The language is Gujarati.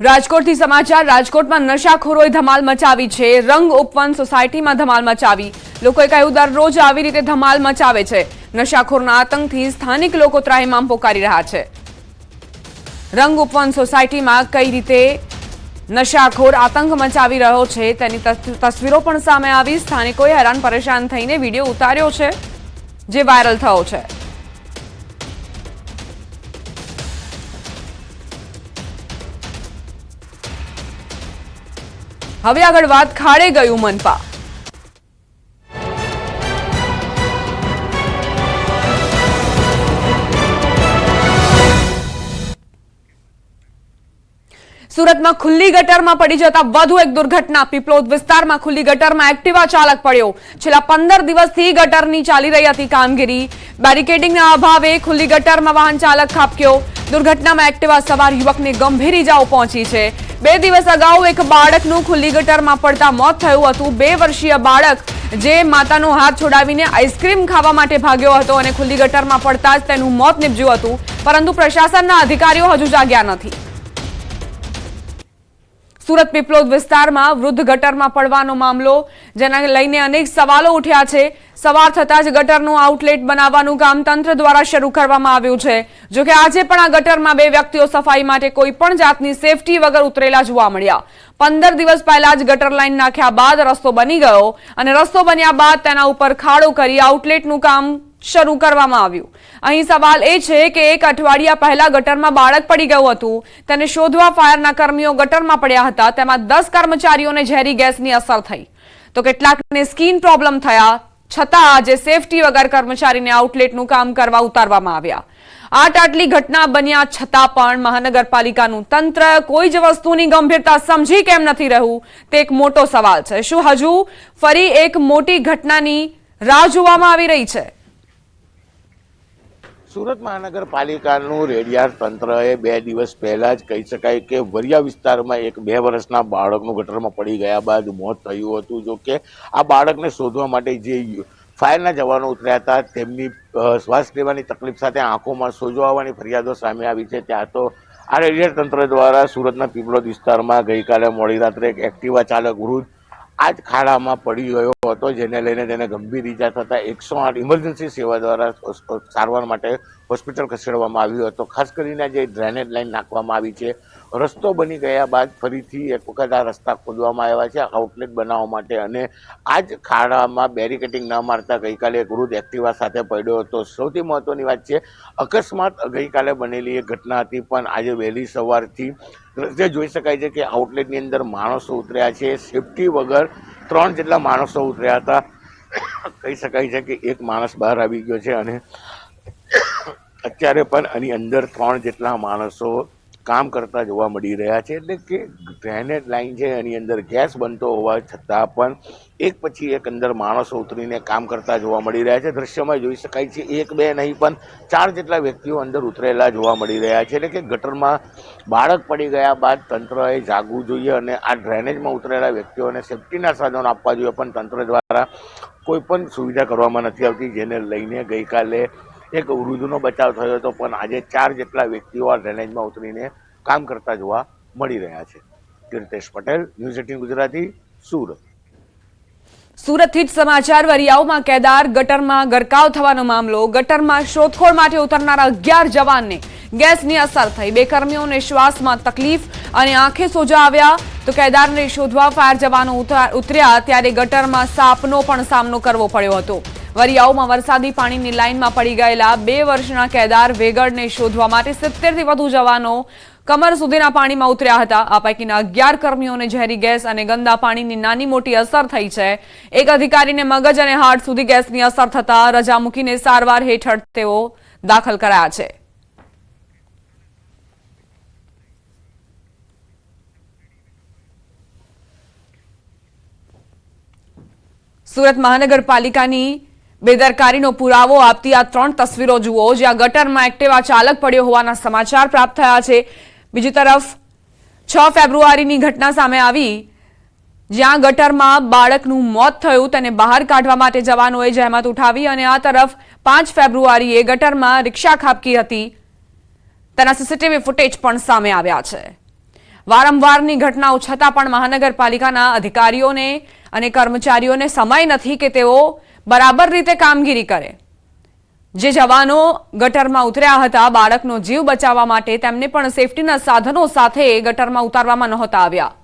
રાજકોટથી સમાચાર. રાજકોટમાં નશાખોરોએ ધમાલ મચાવી છે. રંગ ઉપવન સોસાયટીમાં ધમાલ મચાવી. લોકોએ કહ્યું, દરરોજ આવી રીતે ધમાલ મચાવે છે. નશાખોરના આતંકથી સ્થાનિક લોકો ત્રાહિમામ પોકારી રહ્યા છે. રંગ ઉપવન સોસાયટીમાં કઈ રીતે નશાખોર આતંક મચાવી રહ્યો છે તેની તસ- તસવીરો પણ સામે આવી. સ્થાનિકોએ હેરાન પરેશાન થઈને વીડિયો ઉતાર્યો છે, જે વાયરલ થયો છે. હવે આગળ વાત ખાડે ગયું મનપા. સુરતમાં ખુલ્લી ગટરમાં પડી જતા વધુ એક દુર્ઘટના. પીપલોદ વિસ્તારમાં ખુલ્લી ગટરમાં એક્ટિવા ચાલક પડ્યો. છેલ્લા પંદર દિવસથી ગટરની ચાલી રહી હતી કામગીરી. બેરિકેડિંગના અભાવે ખુલ્લી ગટરમાં વાહન ચાલક ખાબક્યો. દુર્ઘટનામાં એક્ટિવા સવાર યુવકને ગંભીર ઇજાઓ પહોંચી છે. બે દિવસ અગાઉ એક બાળકનું ખુલ્લી ગટરમાં પડતા મોત થયું હતું. બે વર્ષીય બાળક જે માતાનો હાથ છોડાવીને આઈસ્ક્રીમ ખાવા માટે ભાગ્યો હતો અને ખુલ્લી ગટરમાં પડતા જ તેનું મોત નીપજ્યું હતું. પરંતુ પ્રશાસનના અધિકારીઓ હજુ જાગ્યા નથી. સુરત પીપલોદ વિસ્તારમાં વૃદ્ધ ગટરમાં પડવાનો મામલો, જેના લઈને અનેક સવાલો ઉઠ્યા છે. સવાર થતાં જ ગટરનું આઉટલેટ બનાવવાનું કામ તંત્ર દ્વારા શરૂ કરવામાં આવ્યું છે. જોકે આજે પણ આ ગટરમાં બે વ્યક્તિઓ સફાઈ માટે કોઈ પણ જાતની સેફટી વગર ઉતરેલા જોવા મળ્યા. પંદર દિવસ પહેલા જ ગટર લાઈન નાખ્યા બાદ રસ્તો બની ગયો અને રસ્તો બન્યા બાદ તેના ઉપર ખાડો કરી આઉટલેટનું કામ શરૂ કરવામાં આવ્યું. અહીં સવાલ એ છે કે એક અઠવાડિયા પહેલા ગટરમાં બાળક પડી ગયું હતું. તેને શોધવા ફાયરના કર્મીઓ ગટરમાં પડ્યા હતા. તેમાં દસ કર્મચારીઓને ઝેરી ગેસની અસર થઈ. તો કેટલાકને સ્કીન પ્રોબ્લેમ થયા. છતાં આજે સેફટી વગર કર્મચારીને આઉટલેટનું કામ કરવા ઉતારવામાં આવ્યા. આટ આટલી ઘટના બન્યા છતાં પણ મહાનગરપાલિકાનું તંત્ર કોઈ જ વસ્તુની ગંભીરતા સમજી કેમ નથી રહ્યું? તે એક મોટો સવાલ છે. શું હજુ ફરી એક મોટી ઘટનાની રાહ જોવામાં આવી રહી છે? સુરત મહાનગરપાલિકાનું રેડિયાર તંત્રએ બે દિવસ પહેલાં જ કહી શકાય કે વરિયા વિસ્તારમાં એક બે વર્ષના બાળકનું ગટરમાં પડી ગયા બાદ મોત થયું હતું. જો કે આ બાળકને શોધવા માટે જે ફાયરના જવાનો ઉતર્યા હતા, તેમની શ્વાસ લેવાની તકલીફ સાથે આંખોમાં સોજો આવવાની ફરિયાદો સામે આવી છે. ત્યાં તો આ રેડિયાર તંત્ર દ્વારા સુરતના પીપળોદ વિસ્તારમાં ગઈકાલે મોડી રાત્રે એક એક્ટિવા ચાલક વૃદ્ધ આ જ ખાડામાં પડી ગયો હતો, જેને લઈને તેને ગંભીર ઈજા થતાં એકસો આઠ ઇમરજન્સી સેવા દ્વારા સારવાર માટે હોસ્પિટલ ખસેડવામાં આવ્યો હતો. ખાસ કરીને જે ડ્રેનેજ લાઈન નાખવામાં આવી છે. રસ્તો બની ગયા બાદ ફરીથી એક વખત આ રસ્તા ખોદવામાં આવ્યા છે આઉટલેટ બનાવવા માટે. અને આ જ ખાડામાં બેરિકેટિંગ ન મારતા ગઈકાલે એક વૃદ્ધ એક્ટિવા સાથે પડ્યો હતો. સૌથી મહત્વની વાત છે, અકસ્માત ગઈકાલે બનેલી એક ઘટના હતી, પણ આજે વહેલી સવારથી, જે જોઈ શકાય છે કે આઉટલેટની અંદર માણસો ઉતર્યા છે. સેફટી વગર ત્રણ જેટલા માણસો ઉતર્યા હતા. કહી શકાય છે કે એક માણસ બહાર આવી ગયો છે અને અત્યારે પણ આની અંદર ત્રણ જેટલા માણસો કામ કરતા જોવા મળી રહ્યા છે. એટલે કે ડ્રેનેજ લાઈન છે, એની અંદર ગેસ બનતો હોવા છતાં પણ એક પછી એક અંદર માણસો ઉતરીને કામ કરતા જોવા મળી રહ્યા છે. દ્રશ્યમાં જોઈ શકાય છે, એક બે નહીં, પણ ચાર જેટલા વ્યક્તિઓ અંદર ઉતરેલા જોવા મળી રહ્યા છે. એટલે કે ગટરમાં બાળક પડી ગયા બાદ તંત્રએ જાગવું જોઈએ અને આ ડ્રેનેજમાં ઉતરેલા વ્યક્તિઓને સેફટીના સાધનો આપવા જોઈએ. પણ તંત્ર દ્વારા કોઈ પણ સુવિધા કરવામાં નથી આવતી, જેને લઈને ગઈકાલે એક વૃદ્ધનો બચાવ થયો હતો, પણ આજે ચાર જેટલા વ્યક્તિઓ આ ડ્રેનેજમાં ઉતરીને કામ કરતા જોવા મળી રહ્યા છે. Kirtesh Patel news eighteen Gujarati, Surat. સુરતથી જ સમાચાર, વરિયાઓમાં કેદાર, ગટરમાં ગરકાવ થવાનો મામલો, ગટરમાં શોધખોળ માટે ઉતરનારા અગિયાર જવાનને ગેસની અસર થઈ. બે કર્મીઓને શ્વાસમાં તકલીફ અને આંખે સોજા આવ્યા તો કેદારને શોધવા ફાયર જવાનો ઉતાર- ઉતર્યા ત્યારે ગટરમાં સાપનો પણ સામનો કરવો પડ્યો હતો. વરિયાઓમાં વરસાદી પાણીની લાઇનમાં પડી ગયેલા બે વર્ષના કેદાર વેગડને શોધવા માટે સિત્તેરથી વધુ જવાનો કમર સુધીના પાણીમાં ઉતર્યા હતા. આ પૈકીના અગિયાર કર્મીઓને ઝેરી ગેસ અને ગંદા પાણીની નાની મોટી અસર થઈ છે. એક અધિકારીને મગજ અને હાર્ટ સુધી ગેસની અસર થતા રજા મૂકીને સારવાર હેઠળ તેઓ દાખલ કરાયા છે. સુરત મહાનગરપાલિકાની બેદરકારીનો પુરાવો આપતી આ ત્રણ તસવીરો જુઓ, જ્યાં ગટરમાં એક્ટિવા ચાલક પડ્યો હોવાના સમાચાર પ્રાપ્ત થયા છે. બીજી તરફ, છ ફેબ્રુઆરીની ઘટના સામે આવી, જ્યાં ગટરમાં બાળકનું મોત થયું, તેને બહાર કાઢવા માટે જવાનોએ જહેમત ઉઠાવી અને આ તરફ પાંચ ફેબ્રુઆરીએ ગટરમાં રિક્ષા ખાબકી હતી. તેના સીસીટીવી ફૂટેજ પણ સામે આવ્યા છે. વારંવારની ઘટનાઓ છતાં પણ મહાનગરપાલિકાના અધિકારીઓને અને કર્મચારીઓને સમય નથી કે તેઓ બરાબર રીતે કામગીરી કરે. જે જવાનો ગટરમાં ઉતર્યા હતા, બાળકનો જીવ બચાવવા માટે તેમને પણ સેફટીના સાધનો સાથે ગટરમાં ઉતારવામાં નહોતા આવ્યા.